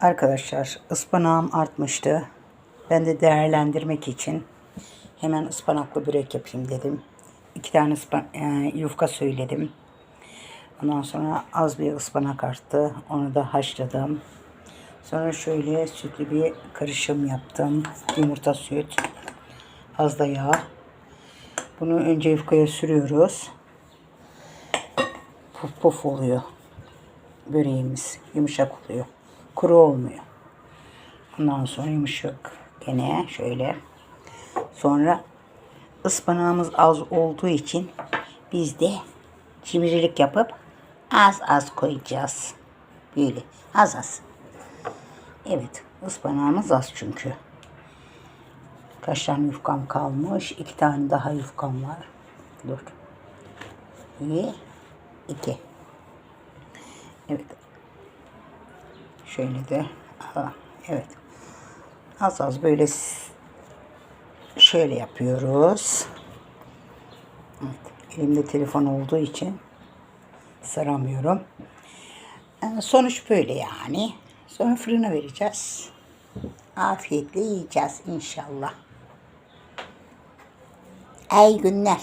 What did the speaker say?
Arkadaşlar ıspanağım artmıştı. Ben de değerlendirmek için hemen ıspanaklı börek yapayım dedim. İki tane e, yufka söyledim. Ondan sonra az bir ıspanak arttı. Onu da haşladım. Sonra şöyle sütlü bir karışım yaptım. Yumurta, süt, az da yağ. Bunu önce yufkaya sürüyoruz. Puf puf oluyor. Böreğimiz yumuşak oluyor. Kuru olmuyor. Ondan sonra yumuşak gene şöyle. Sonra ıspanağımız az olduğu için biz de cimrilik yapıp az az koyacağız. Böyle az az. Evet ıspanağımız az çünkü. Kaç tane yufkam kalmış? İki tane daha yufkam var. Dur. Bir, iki. Evet. Şöyle de. Aa, evet. Az az böyle şöyle yapıyoruz. Evet. Elimde telefon olduğu için saramıyorum. Ee, Sonuç böyle yani. Sonra fırına vereceğiz. Afiyetle yiyeceğiz inşallah. İyi günler.